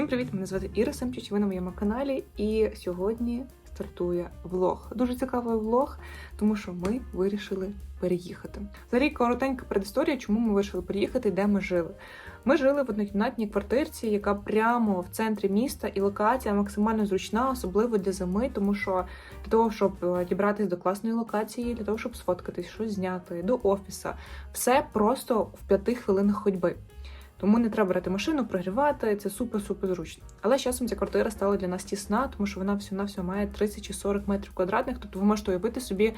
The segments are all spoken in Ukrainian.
Всім привіт! Мене звати Іра Семчич, ви на моєму каналі. І сьогодні стартує влог. Дуже цікавий влог, тому що ми вирішили переїхати. Взагалі коротенька предісторія, чому ми вирішили переїхати, де ми жили. Ми жили в однокімнатній квартирці, яка прямо в центрі міста, і локація максимально зручна, особливо для зими, тому що для того, щоб е, дібратися до класної локації, для того, щоб сфоткатись, щось зняти, до офіса, все просто в п'яти хвилинах ходьби. Тому не треба брати машину, прогрівати, це супер-супер зручно. Але з часом ця квартира стала для нас тісна, тому що вона всього на всього має 30 чи 40 метрів квадратних, тобто ви можете уявити собі,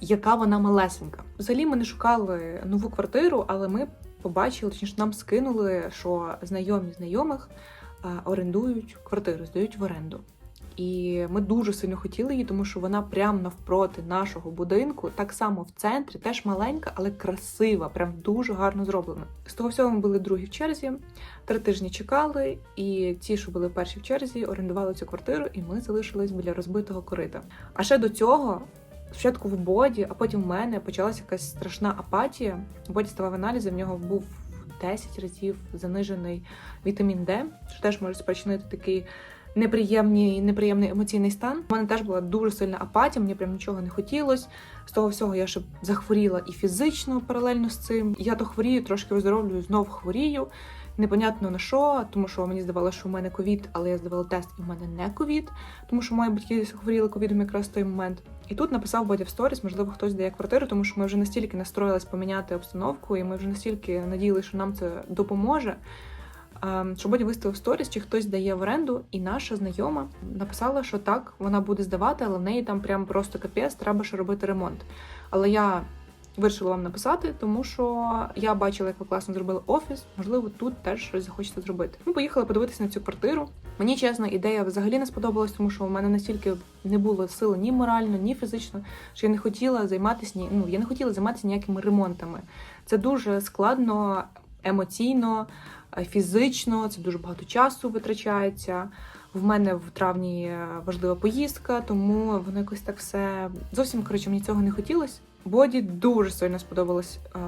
яка вона малесенька. Взагалі ми не шукали нову квартиру, але ми побачили, точніше нам скинули, що знайомі знайомих орендують квартиру, здають в оренду. І ми дуже сильно хотіли її, тому що вона прямо навпроти нашого будинку, так само в центрі, теж маленька, але красива, прям дуже гарно зроблена. З того всього ми були другі в черзі, три тижні чекали, і ті, що були перші в черзі, орендували цю квартиру, і ми залишились біля розбитого корита. А ще до цього. Спочатку в боді, а потім в мене почалася якась страшна апатія. Боді ставав аналізи, в нього був 10 разів занижений вітамін Д, що теж може спричинити такий неприємний, неприємний емоційний стан. У мене теж була дуже сильна апатія, мені прям нічого не хотілося. З того всього я ще захворіла і фізично паралельно з цим. Я то хворію, трошки виздоровлюю, знов хворію. Непонятно на що, тому що мені здавалося, що в мене ковід, але я здавала тест, і в мене не ковід, тому що мої батьки захворіли ковідом якраз в той момент. І тут написав Бодя в сторіс, можливо, хтось дає квартиру, тому що ми вже настільки настроїлись поміняти обстановку, і ми вже настільки надіялися, що нам це допоможе. Ем, Що Бодя виставив сторіс, чи хтось дає в оренду, і наша знайома написала, що так, вона буде здавати, але в неї там прям просто капець, треба ще робити ремонт. Але я вирішила вам написати, тому що я бачила, як ви класно зробили офіс. Можливо, тут теж щось захочете зробити. Ми поїхали подивитися на цю квартиру. Мені чесно, ідея взагалі не сподобалась, тому що у мене настільки не було сили ні морально, ні фізично, що я не хотіла займатися ні. Ну я не хотіла займатися ніякими ремонтами. Це дуже складно емоційно, е, фізично. Це дуже багато часу витрачається. В мене в травні важлива поїздка, тому воно якось так все зовсім коротше, мені цього не хотілося. Боді дуже сильно сподобалась е,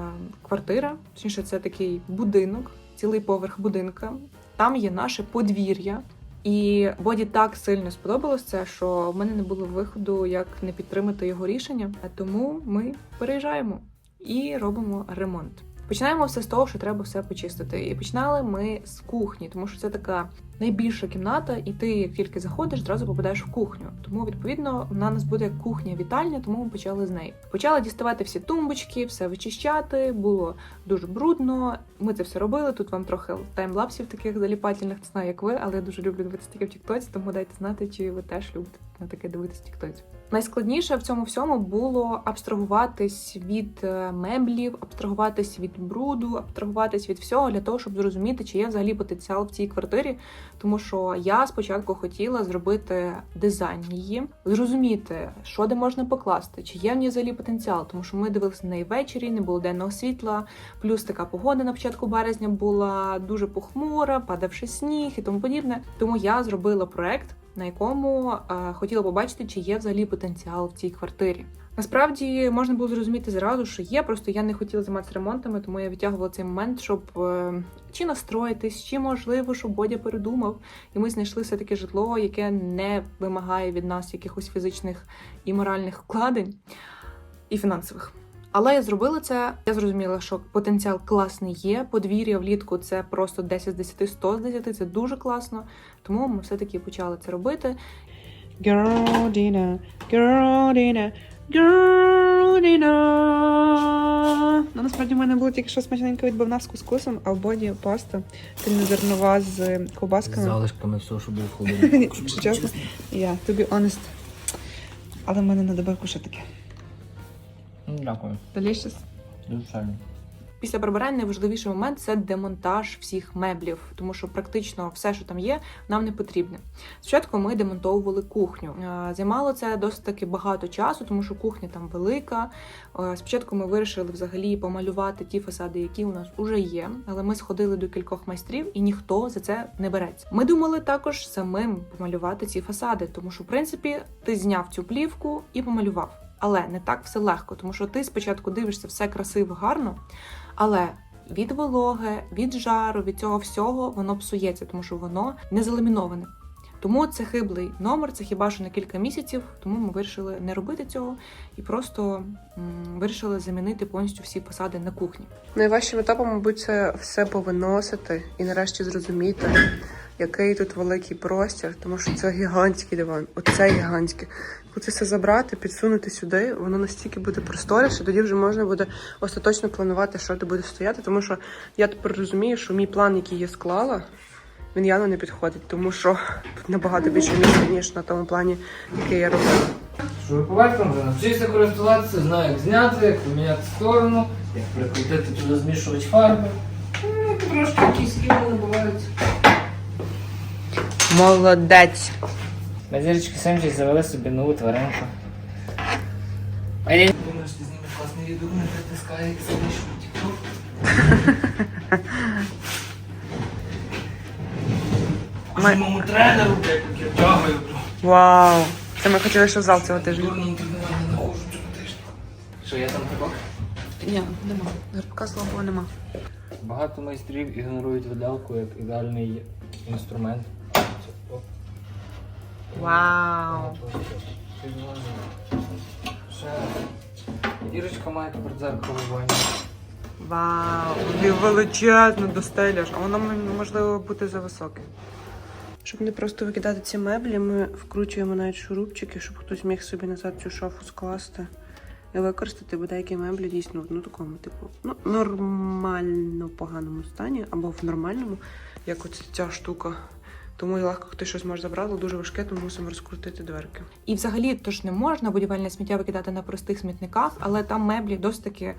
квартира. Точніше, це такий будинок, цілий поверх будинка. Там є наше подвір'я. І Боді так сильно сподобалось це, що в мене не було виходу, як не підтримати його рішення. Тому ми переїжджаємо і робимо ремонт. Починаємо все з того, що треба все почистити. І починали ми з кухні, тому що це така найбільша кімната, і ти, як тільки заходиш, одразу попадаєш в кухню. Тому, відповідно, вона нас буде кухня-вітальня, тому ми почали з неї. Почали діставати всі тумбочки, все вичищати. Було дуже брудно. Ми це все робили. Тут вам трохи таймлапсів таких заліпательних, не знаю, як ви, але я дуже люблю дивитися таке в Тіктоці, тому дайте знати, чи ви теж любите на таке дивитися в Тіктоці. Найскладніше в цьому всьому було абстрагуватись від е, меблів, абстрагуватись від бруду, абстрагуватись від всього для того, щоб зрозуміти, чи є взагалі потенціал в цій квартирі. Тому що я спочатку хотіла зробити дизайн її, зрозуміти, що де можна покласти, чи є в ній взагалі потенціал, тому що ми дивилися на неї ввечері, не було денного світла, плюс така погода на початку березня була дуже похмура, падавши сніг і тому подібне. Тому я зробила проект на якому е, хотіла побачити, чи є взагалі потенціал в цій квартирі. Насправді можна було зрозуміти зразу, що є, просто я не хотіла займатися ремонтами, тому я відтягувала цей момент, щоб е, чи настроїтись, чи можливо, щоб Бодя передумав, і ми знайшли все таке житло, яке не вимагає від нас якихось фізичних і моральних вкладень і фінансових. Але я зробила це. Я зрозуміла, що потенціал класний є. Подвір'я влітку це просто 10 з 10, 100 з 10, це дуже класно. Тому ми все-таки почали це робити. Girl Dina, girl Dina, girl Dina. Ну, насправді в мене було тільки що смачненька відбивна з кускусом, а в боді паста цільнозернова з З ковбасками. залишками всього, що було в холодильнику. Чесно, я, to be honest. Але в мене на добавку ще таке. Ну, Дякую. Delicious. Дуже сильно. Після прибирання найважливіший момент це демонтаж всіх меблів, тому що практично все, що там є, нам не потрібне. Спочатку ми демонтовували кухню. Е, Займало це досить таки багато часу, тому що кухня там велика. Е, Спочатку ми вирішили взагалі помалювати ті фасади, які у нас вже є, але ми сходили до кількох майстрів і ніхто за це не береться. Ми думали також самим помалювати ці фасади, тому що в принципі ти зняв цю плівку і помалював. Але не так все легко, тому що ти спочатку дивишся все красиво, гарно, але від вологи, від жару, від цього всього воно псується, тому що воно не заламіноване. Тому це хиблий номер, це хіба що на кілька місяців. Тому ми вирішили не робити цього і просто м, вирішили замінити повністю всі фасади на кухні. Найважчим етапом, мабуть, це все повиносити і нарешті зрозуміти, який тут великий простір, тому що це гігантський диван. Оце гігантське. Коли це все забрати, підсунути сюди, воно настільки буде просторіше, тоді вже можна буде остаточно планувати, що де буде стояти. Тому що я тепер розумію, що мій план, який я склала, він явно не підходить, тому що тут набагато більше місця, ніж на тому плані, який я робила. Що ви побачите, вже навчився користуватися, знаю, як зняти, як поміняти сторону, як прикрутити туди змішувач фарби. Ну, трошки якісь скіли бувають. Молодець. Базірочки Семчі завели собі нову тваринку. А я думаю, що ти знімеш класне відео, не притискає, як сидиш у тік Ми- Моєму тренеру, блядь, як я тягаю. Вау! Це ми хотіли, що в зал цього тижня. Дурним тренуванням не ходжу цього тижня. Що я там такого? Ні, нема. ГРПК, слава Богу, нема. Багато майстрів ігнорують виделку як ідеальний інструмент. Вау! Ірочка має тепер дзеркало в ванні. Вау! Величезно достеляш, а воно можливо бути за високе. Щоб не просто викидати ці меблі, ми вкручуємо навіть шурупчики, щоб хтось міг собі назад цю шафу скласти і використати, бо деякі меблі дійсно ну, такому, типу, ну, нормально поганому стані або в нормальному, як оця ця штука. Тому і легко хтось щось може забрати, дуже важке, тому мусимо розкрутити дверки. І взагалі то ж не можна будівельне сміття викидати на простих смітниках, але там меблі досить таки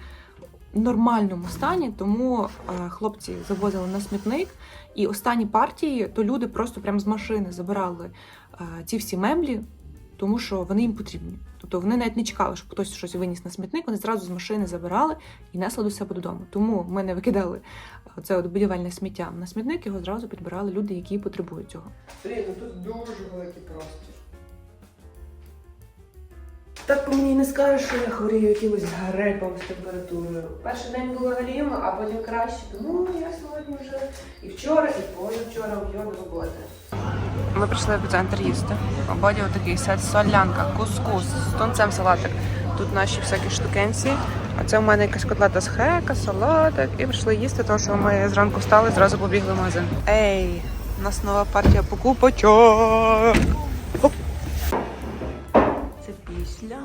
в нормальному стані, тому е, хлопці завозили на смітник. І останні партії то люди просто прямо з машини забирали е, ці всі меблі, тому що вони їм потрібні. Тобто вони навіть не чекали, щоб хтось щось виніс на смітник, вони зразу з машини забирали і несли до себе додому. Тому ми не викидали це от будівельне сміття на смітник, його зразу підбирали люди, які потребують цього. Блін, ну тут дуже великий простір. Так по мені не скажеш, що я хворію якимось грипом з температурою. Перший день було галімо, а потім краще. Тому я сьогодні вже і вчора, і позавчора в його роботи. Ми прийшли в центр їсти. Ободі отакий сет солянка, кускус з тунцем салатик. Тут наші всякі штукенці. А це у мене якась котлета з хека, салатик. І прийшли їсти, тому що ми зранку встали, зразу побігли в магазин. Ей, у нас нова партія покупочок. Це після.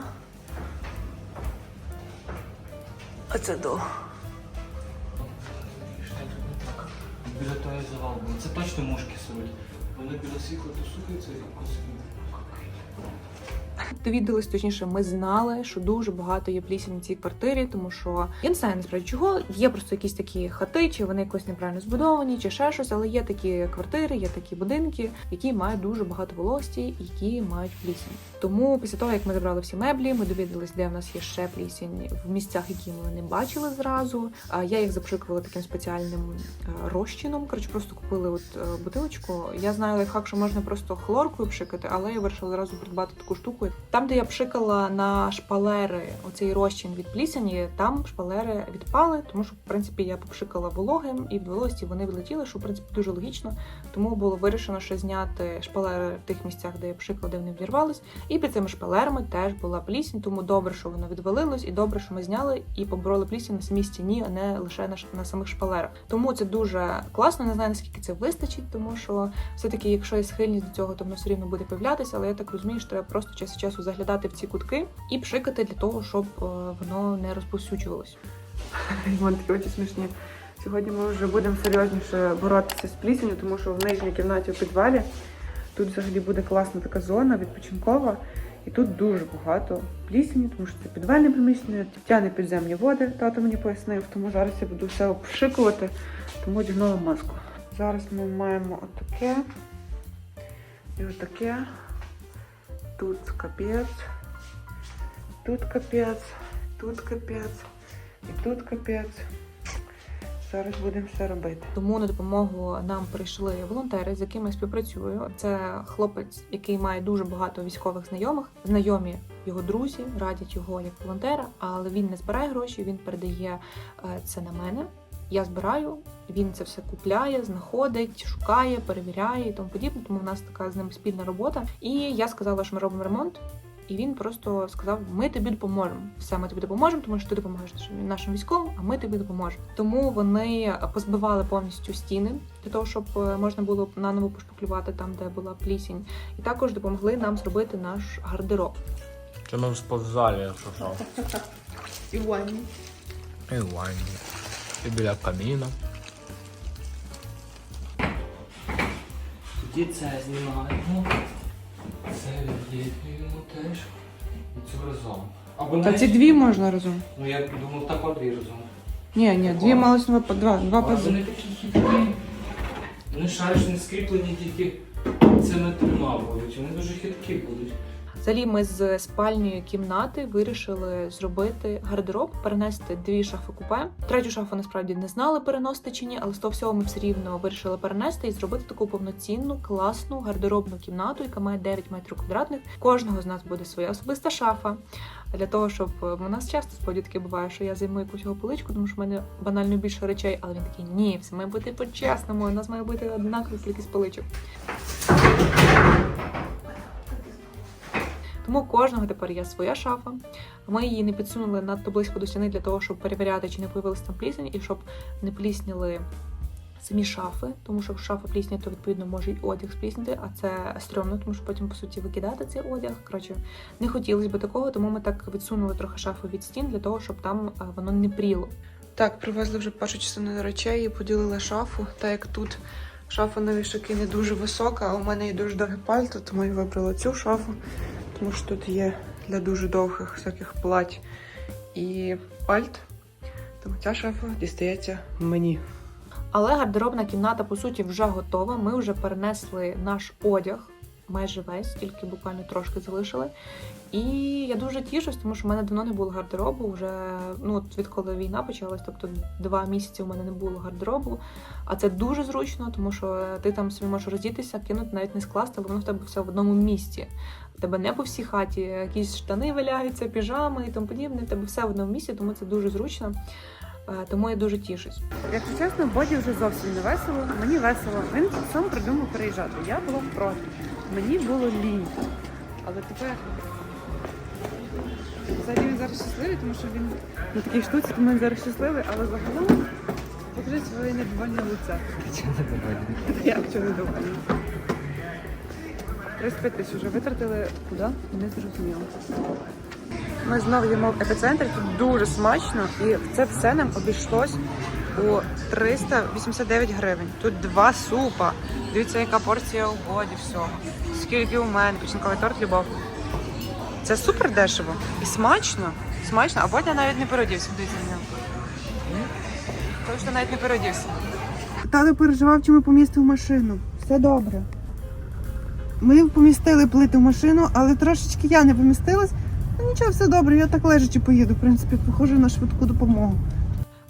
А це до. Біля того завал був. Це точно мушки сидять. Вони біля світла то сухаються і косить. Довідались, точніше, ми знали, що дуже багато є плісень в цій квартирі, тому що я не знаю насправді чого. Є просто якісь такі хати, чи вони якось неправильно збудовані, чи ще щось, але є такі квартири, є такі будинки, які мають дуже багато волості, які мають плісень. Тому після того, як ми забрали всі меблі, ми довідались, де в нас є ще плісень в місцях, які ми не бачили зразу. А я їх запшикувала таким спеціальним е, розчином. Коротше, просто купили от е, бутилочку. Я знаю лайфхак, що можна просто хлоркою пшикати, але я вирішила зразу придбати таку штуку. Там, де я пшикала на шпалери оцей розчин від плісені, там шпалери відпали, тому що в принципі я попшикала вологим і від вологості вони влетіли, що в принципі дуже логічно. Тому було вирішено ще зняти шпалери в тих місцях, де я пшикала, де вони відірвались. І під цими шпалерами теж була плісень, тому добре, що воно відвалилось, і добре, що ми зняли і побороли плісень на самій стіні, а не лише на, на самих шпалерах. Тому це дуже класно. Не знаю наскільки це вистачить, тому що все-таки, якщо є схильність до цього, то воно все рівно буде появлятися. Але я так розумію, що треба просто час часу заглядати в ці кутки і пшикати для того, щоб е, воно не розповсюджувалось. Вон такі очі смішні. Сьогодні ми вже будемо серйозніше боротися з плісенью, тому що в нижній кімнаті у підвалі тут взагалі буде класна така зона відпочинкова. І тут дуже багато плісені, тому що це підвальне приміщення, тягне підземні води, тато мені пояснив, тому зараз я буду все обшикувати, тому одягнула маску. Зараз ми маємо отаке і отаке. Тут капець, тут капець, тут капець. І тут капець. Зараз будемо все робити. Тому на допомогу нам прийшли волонтери, з якими я співпрацюю. Це хлопець, який має дуже багато військових знайомих. Знайомі його друзі радять його як волонтера, але він не збирає гроші, він передає е, це на мене. Я збираю, він це все купляє, знаходить, шукає, перевіряє і тому подібне. Тому в нас така з ним спільна робота. І я сказала, що ми робимо ремонт. І він просто сказав: Ми тобі допоможемо. Все, ми тобі допоможемо, тому що ти допомагаєш нашим- нашим військовим, а ми тобі допоможемо. Тому вони позбивали повністю стіни для того, щоб е, можна було наново пошпаклювати там, де була плісінь, і також допомогли нам зробити наш гардероб. Це ми в спортзалі, якщо що. І ванні. І ванні. І біля каміна. Тоді це знімаємо. Це відліплюємо теж. І цю разом. Або Та ці дві можна разом. Ну я думав, так от дві разом. Ні, ні, дві малось на по два, два Але вони такі хитрі. Вони шариш не скріплені тільки цими трьома будуть. Вони дуже хиткі будуть. Взагалі, ми з спальної кімнати вирішили зробити гардероб, перенести дві шафи купе. Третю шафу насправді не знали переносити чи ні, але з того всього ми все рівно вирішили перенести і зробити таку повноцінну, класну гардеробну кімнату, яка має 9 метрів квадратних. Кожного з нас буде своя особиста шафа. Для того, щоб е, у нас часто справді таке буває, що я займу якусь його поличку, тому що в мене банально більше речей, але він такий ні, все має бути по-чесному. У нас має бути однакова кількість поличок. Тому кожного тепер є своя шафа. Ми її не підсунули надто близько до стіни для того, щоб перевіряти, чи не появилась там плісень, і щоб не плісніли самі шафи, тому що шафа плісня, то відповідно може й одяг сплісняти, а це стрьомно, тому що потім по суті викидати цей одяг. Коротше, не хотілося б такого, тому ми так відсунули трохи шафу від стін для того, щоб там е, воно не пріло. Так, привезли вже першу частину речей і поділили шафу. Так як тут шафа на вішаки не дуже висока, а у мене є дуже довге пальто, тому я вибрала цю шафу, тому що тут є для дуже довгих всяких плать і пальт. Тому ця шафа дістається мені. Але гардеробна кімната, по суті, вже готова. Ми вже перенесли наш одяг майже весь, тільки буквально трошки залишили. І я дуже тішусь, тому що в мене давно не було гардеробу. Вже ну відколи війна почалась, тобто два місяці у мене не було гардеробу. А це дуже зручно, тому що ти там собі можеш роздітися, кинути, навіть не скласти, але воно в тебе все в одному місці. В тебе не по всій хаті, якісь штани валяються, піжами і тому подібне. Тебе все в одному місці, тому це дуже зручно. Е, Тому я дуже тішусь. Якщо чесно, Боді вже зовсім не весело. Мені весело. Він сам придумав переїжджати. Я була проти. Мені було лінь. Але тепер взагалі він зараз щасливий, тому що він на такій штуці, тому він зараз щасливий, але загалом покажи своє недовольне лице. Я чого недовольна. 35 тисяч вже витратили куди? Не зрозуміло. Ми знову їмо в епіцентрі, тут дуже смачно, і це все нам обійшлось у 389 гривень. Тут два супа. Дивіться, яка порція у воді всього. Скільки у мене, печінковий торт, любов. Це супер дешево і смачно. Смачно, а Бодя навіть не переодівся. Дивіться на нього. Тому що навіть не переодівся. Тато переживав, чи ми помістили машину. Все добре. Ми помістили плити машину, але трошечки я не помістилась. Ну нічого, все добре, я так лежачи поїду. В принципі, похоже на швидку допомогу.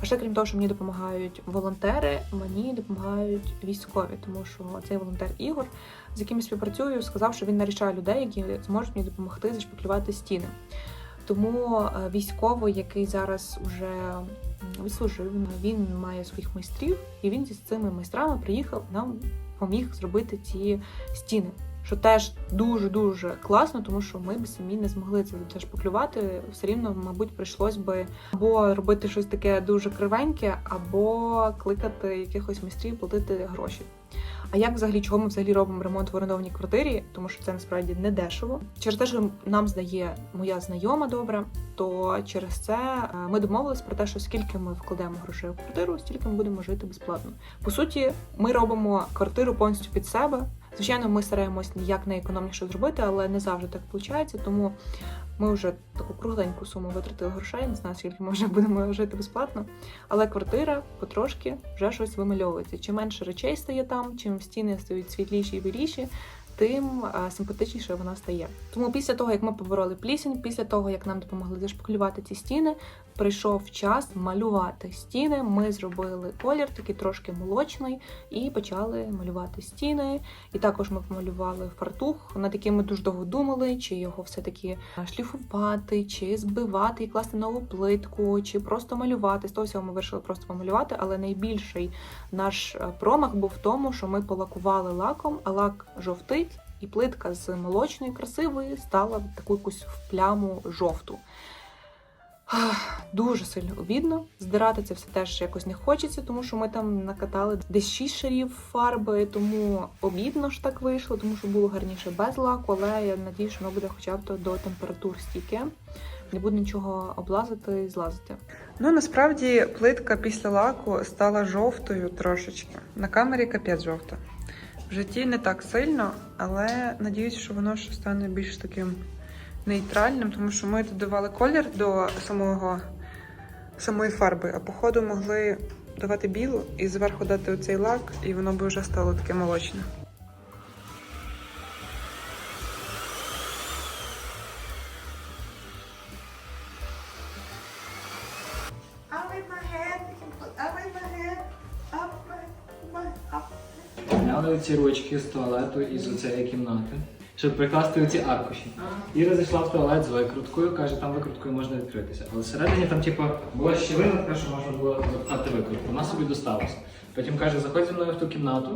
А ще крім того, що мені допомагають волонтери, мені допомагають військові, тому що цей волонтер Ігор, з яким я співпрацюю, сказав, що він нарішає людей, які зможуть мені допомогти зашпаклювати стіни. Тому е, військовий, який зараз вже м, відслужив, він має своїх майстрів, і він зі цими майстрами приїхав нам поміг зробити ці стіни. Що теж дуже дуже класно, тому що ми б самі не змогли це зашпаклювати. Все рівно, мабуть, прийшлось би або робити щось таке дуже кривеньке, або кликати якихось майстрів, платити гроші. А як взагалі чого ми взагалі робимо ремонт в орендованій квартирі, тому що це насправді не дешево. Через те, що нам здає моя знайома добра, то через це е, ми домовились про те, що скільки ми вкладемо грошей в квартиру, стільки ми будемо жити безплатно. По суті, ми робимо квартиру повністю під себе. Звичайно, ми стараємось як найекономніше зробити, але не завжди так виходить. Тому ми вже таку кругленьку суму витратили грошей. Не знаю, скільки ми вже будемо жити безплатно. Але квартира потрошки вже щось вимальовується. Чим менше речей стає там, чим стіни стають світліші і біліші, тим симпатичніше вона стає. Тому після того, як ми побороли плісень, після того як нам допомогли зашпаклювати ці стіни, прийшов час малювати стіни. Ми зробили колір, такий трошки молочний, і почали малювати стіни. І також ми помалювали фартух, над яким ми дуже довго думали, чи його все-таки шліфувати, чи збивати і класти нову плитку, чи просто малювати. З того всього ми вирішили просто помалювати, але найбільший наш е, промах був в тому, що ми полакували лаком, а лак жовтить, і плитка з молочної красивої стала таку якусь в пляму жовту. Дуже сильно обідно. Здирати це все теж якось не хочеться, тому що ми там накатали десь 6 шарів фарби, тому обідно ж так вийшло, тому що було гарніше без лаку, але я надію, що воно буде хоча б то до температур стійке. Не буде нічого облазити і злазити. Ну насправді плитка після лаку стала жовтою трошечки. На камері капець жовта. В житті не так сильно, але надіюсь, що воно ще стане більш таким нейтральним, тому що ми додавали колір до самого, самої фарби, а походу могли давати білу і зверху дати оцей лак, і воно би вже стало таке молочне. Зняли ці ручки з туалету і з цієї кімнати, щоб прикласти оці аркуші. Іра зайшла в туалет з викруткою, каже, там викруткою можна відкритися. Але всередині там, типу, була щілина, така, що можна було запхати викрутку. Вона собі досталася. Потім каже, заходь зі мною в ту кімнату.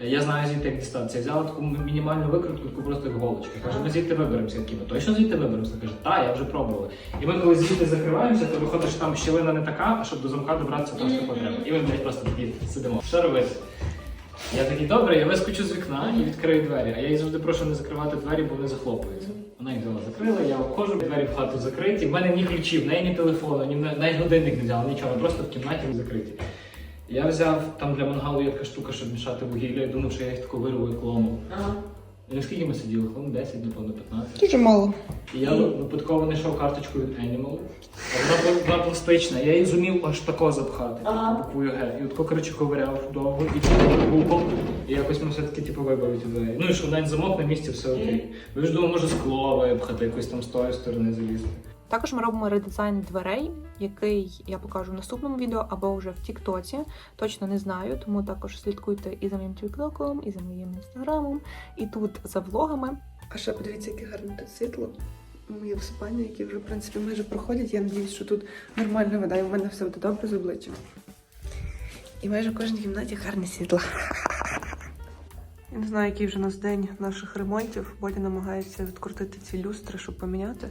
Я знаю звідти, як дістатися. Взяла таку мінімальну викрутку, таку просто як голочка. Каже, ми звідти виберемося. Я «Ви точно звідти виберемося? Каже, так, я вже пробувала. І ми коли звідти закриваємося, то виходить, що там щілина не така, а щоб до замка добратися трошки потреба. І ми, блядь, просто такі сидимо. Що робити? Я такий, добре, я вискочу з вікна і відкрию двері. А я її завжди прошу не закривати двері, бо вони захлопуються. Вона їх взяла, закрила, я обходжу, двері в хату закриті. В мене ні ключів, в неї ні телефону, ні навіть годинник не взяла, нічого, просто в кімнаті закриті. Я взяв там для мангалу є така штука, щоб мішати вугілля, я думав, що я їх таку вирву і клону. І наскільки ми сиділи? Хвилин 10, напевно, 15. Дуже мало. І я випадково знайшов карточку від Animal. А Вона, була пластична, я її зумів аж тако запхати, Ага. буквою Г. І от коротше ковиряв довго і типу гупав. І якось ми все-таки типу вибили ті двері. Ну і що навіть замок на місці, все окей. Ви ж думали, може скло випхати, якось там з тої сторони залізти. Також ми робимо редизайн дверей, який я покажу в наступному відео або вже в Тіктоці. Точно не знаю, тому також слідкуйте і за моїм Тіктоком, і за моїм інстаграмом, і тут за влогами. А ще подивіться, яке гарне тут світло. Моє висипання, які вже в принципі майже проходять. Я надіюсь, що тут нормальна вода, і в мене все буде добре з обличчям. І майже в кожній кімнаті гарне світло. Я не знаю, який вже у нас день наших ремонтів. Бодя намагається відкрутити ці люстри, щоб поміняти.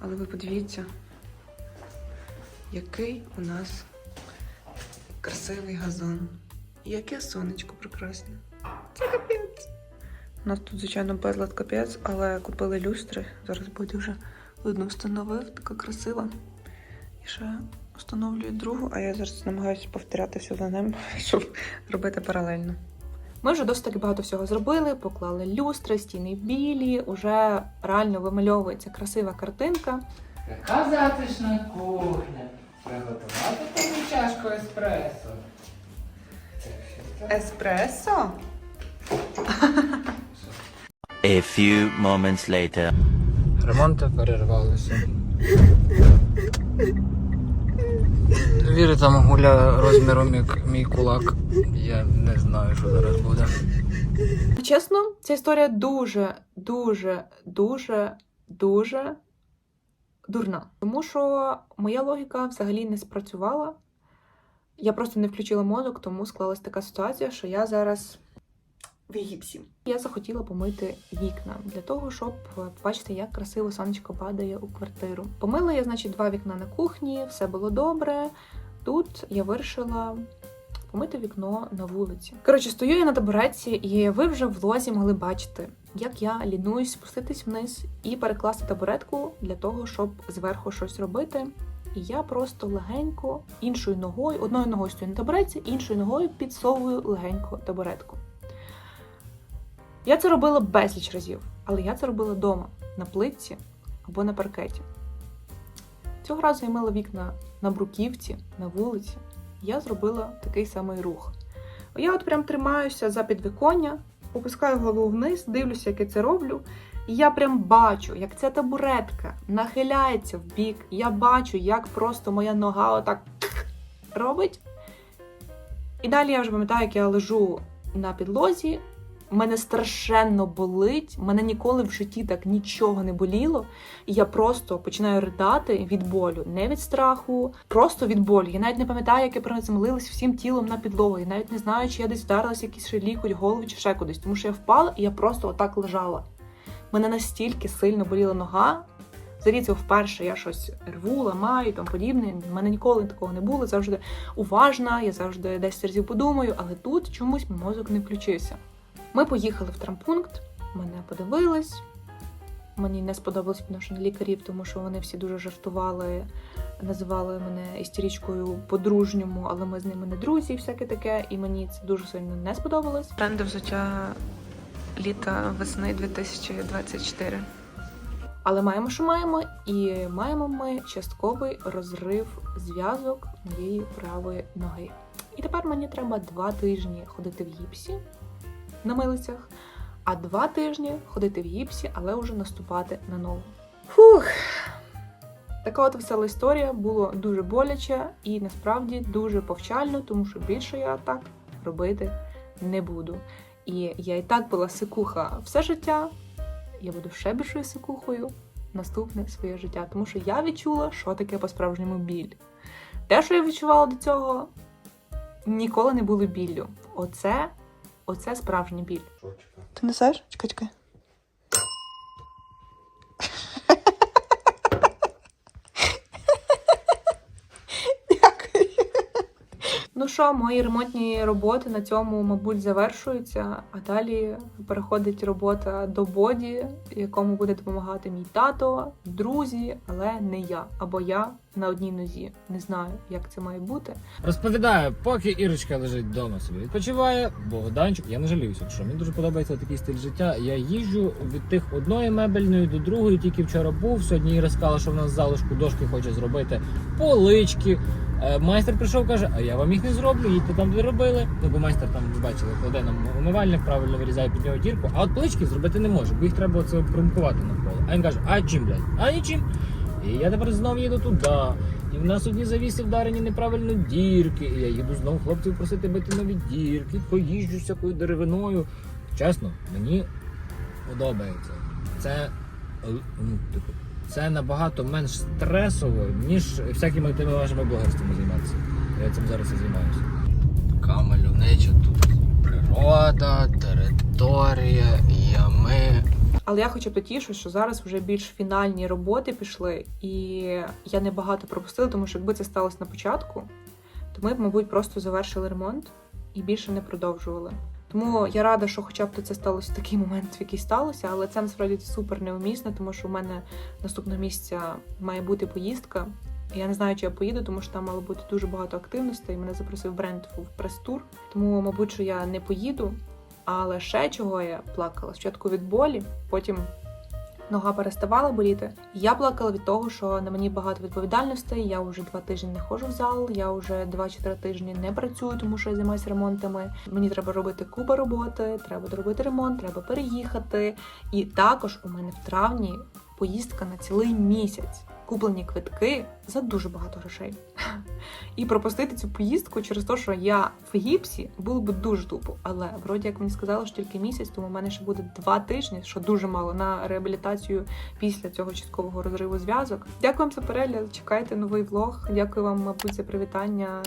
Але ви подивіться, який у нас красивий газон. Яке сонечко прекрасне. Це капець. У нас тут, звичайно, безлад капець, але купили люстри. Зараз Бодя вже одну встановив, така красива. І ще встановлюю другу, а я зараз намагаюся повторяти все за ним, щоб робити паралельно. Ми вже досить таки багато всього зробили, поклали люстри, стіни білі, уже реально вимальовується красива картинка. Яка затишна кухня. Приготувати тобі чашку еспресо. Еспресо? A few moments later. Ремонти перервалися. Віри там гуля розміром як мій кулак. Я не знаю, що зараз буде. Чесно, ця історія дуже, дуже, дуже, дуже дурна. Тому що моя логіка взагалі не спрацювала. Я просто не включила мозок, тому склалась така ситуація, що я зараз В гіпсі. Я захотіла помити вікна для того, щоб побачити, як красиво сонечко падає у квартиру. Помила я, значить, два вікна на кухні, все було добре. Тут я вирішила помити вікно на вулиці. Коротше, стою я на табуретці, і ви вже в лозі могли бачити, як я лінуюсь спуститись вниз і перекласти табуретку для того, щоб зверху щось робити. І я просто легенько іншою ногою, одною ногою стою на табуретці, іншою ногою підсовую легенько табуретку. Я це робила безліч разів, але я це робила вдома, на плитці або на паркеті. Цього разу я мила вікна на бруківці, на вулиці. Я зробила такий самий рух. Я от прям тримаюся за підвіконня, опускаю голову вниз, дивлюся, як я це роблю. І я прям бачу, як ця табуретка нахиляється в бік. Я бачу, як просто моя нога отак робить. І далі я вже пам'ятаю, як я лежу на підлозі. Мене страшенно болить, мене ніколи в житті так нічого не боліло. І я просто починаю ридати від болю, не від страху, просто від болю. Я навіть не пам'ятаю, як я приземлилась всім тілом на підлогу. Я навіть не знаю, чи я десь вдарилася якийсь ще лікоть, голову чи ще кудись, тому що я впала і я просто отак лежала. Мене настільки сильно боліла нога. Взагалі це вперше я щось рву, ламаю і тому подібне. У мене ніколи такого не було. Завжди уважна, я завжди 10 разів подумаю, але тут чомусь мозок не включився. Ми поїхали в травмпункт, мене подивились. Мені не сподобалось відношення лікарів, тому що вони всі дуже жартували, називали мене істеричкою по-дружньому, але ми з ними не друзі, і всяке таке. І мені це дуже сильно не сподобалось. Тренди взуття літа весни 2024. Але маємо, що маємо, і маємо ми частковий розрив зв'язок моєї правої ноги. І тепер мені треба два тижні ходити в гіпсі на милицях, а два тижні ходити в гіпсі, але вже наступати на ногу. Фух. Така от весела історія було дуже боляче і насправді дуже повчально, тому що більше я так робити не буду. І я і так була сикуха все життя, я буду ще більшою сикухою наступне своє життя, тому що я відчула, що таке по-справжньому біль. Те, що я відчувала до цього, ніколи не було біллю. Оце, оце справжній біль. Ти несеш? Чекай, чекай. Ну що, мої ремонтні роботи на цьому, мабуть, завершуються, а далі переходить робота до боді, якому буде допомагати мій тато, друзі, але не я. Або я на одній нозі. Не знаю, як це має бути. Розповідаю, поки Ірочка лежить вдома собі відпочиває, Богданчик, я не жаліюся, що мені дуже подобається такий стиль життя. Я їжджу від тих одної мебельної до другої, тільки вчора був. Сьогодні Іра сказала, що в нас залишку дошки хоче зробити полички. Е, Майстер прийшов, каже, а я вам їх не зроблю, їдьте там, де робили. Ну, бо майстер там, ви бачили, кладе нам умивальник, правильно вирізає під нього дірку, а от полички зробити не може, бо їх треба це обкрумкувати навколо. А він каже, а чим, блядь? А нічим. І я тепер знов їду туди. І в нас одні завіси вдарені неправильно дірки. І я їду знову хлопців просити бити нові дірки, поїжджу всякою деревиною. Чесно, мені подобається. Це, е, ну, типу, це набагато менш стресово, ніж всякими тими вашими блогерствами займатися. Я цим зараз і займаюся. Така мальовнича тут природа, територія, ями. Але я хоча б потішу, що зараз вже більш фінальні роботи пішли, і я не багато пропустила, тому що якби це сталося на початку, то ми б, мабуть, просто завершили ремонт і більше не продовжували. Тому я рада, що хоча б це сталося в такий момент, в який сталося, але це насправді супер неумісно, тому що у мене наступного місяця має бути поїздка. Я не знаю, чи я поїду, тому що там мало бути дуже багато активностей. Мене запросив бренд в прес-тур. Тому, мабуть, що я не поїду. Але ще чого я плакала? Спочатку від болі, потім нога переставала боліти. Я плакала від того, що на мені багато відповідальностей. Я вже два тижні не ходжу в зал, я вже два чи три тижні не працюю, тому що я займаюся ремонтами. Мені треба робити купа роботи, треба доробити ремонт, треба переїхати. І також у мене в травні поїздка на цілий місяць. Куплені квитки за дуже багато грошей. І пропустити цю поїздку через те, що я в гіпсі, було б дуже тупо. Але вроді як мені сказали, що тільки місяць, тому в мене ще буде два тижні, що дуже мало на реабілітацію після цього часткового розриву зв'язок. Дякую вам за перегляд. Чекайте новий влог. Дякую вам, мабуть, за привітання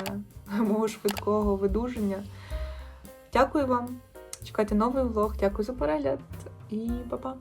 мого швидкого видуження. Дякую вам. Чекайте новий влог. Дякую за перегляд і па-па.